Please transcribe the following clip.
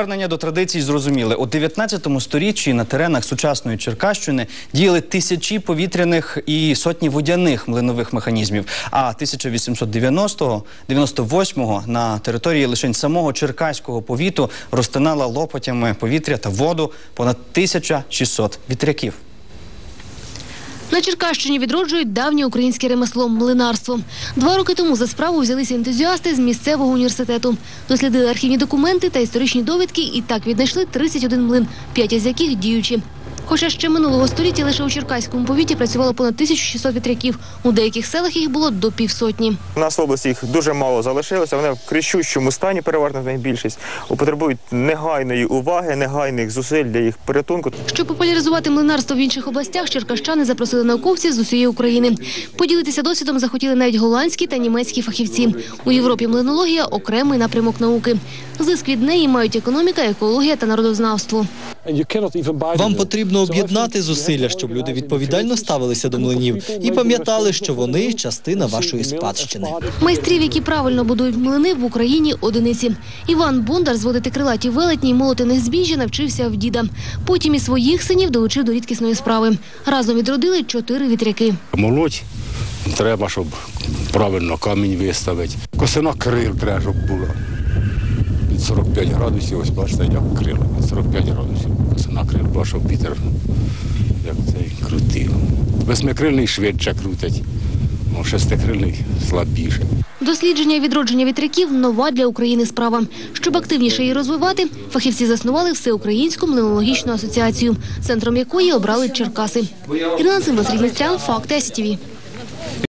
Повернення до традицій зрозуміли. У 19 сторіччі на теренах сучасної Черкащини діяли тисячі повітряних і сотні водяних млинових механізмів. А 1890-го, 98-го на території лише самого Черкаського повіту розтинала лопатями повітря та воду понад 1600 вітряків. На Черкащині відроджують давнє українське ремесло млинарство. Два роки тому за справу взялися ентузіасти з місцевого університету. Дослідили архівні документи та історичні довідки і так віднайшли 31 млин, п'ять із яких діючі. Хоча ще минулого століття лише у Черкаському повіті працювало понад 1600 вітряків. У деяких селах їх було до півсотні. У нас в області їх дуже мало залишилося. Вони в кричущому стані, переважно з них більшість, потребують негайної уваги, негайних зусиль для їх порятунку. Щоб популяризувати млинарство в інших областях, черкащани запросили науковців з усієї України. Поділитися досвідом захотіли навіть голландські та німецькі фахівці. У Європі млинологія окремий напрямок науки. Зиск від неї мають економіка, екологія та народознавство. Вам потрібно об'єднати зусилля, щоб люди відповідально ставилися до млинів і пам'ятали, що вони частина вашої спадщини. Майстрів, які правильно будують млини, в Україні одиниці. Іван Бондар зводити крилаті велетні й молоти них збіжжя навчився в діда. Потім і своїх синів долучив до рідкісної справи. Разом відродили чотири вітряки. Молоть треба, щоб правильно камінь виставити. Косина крил треба, щоб була. Під 45 градусів, ось бачите, як крила. Під 45 градусів. Косина крил щоб вітер як цей крутив. Восьмикрильний швидше крутить, а шестикрильний слабіше. Дослідження відродження вітряків нова для України справа. Щоб активніше її розвивати, фахівці заснували всеукраїнську млинологічну асоціацію, центром якої обрали Черкаси. Ірина Симбас, Сергій Стрян, Факти СТВ.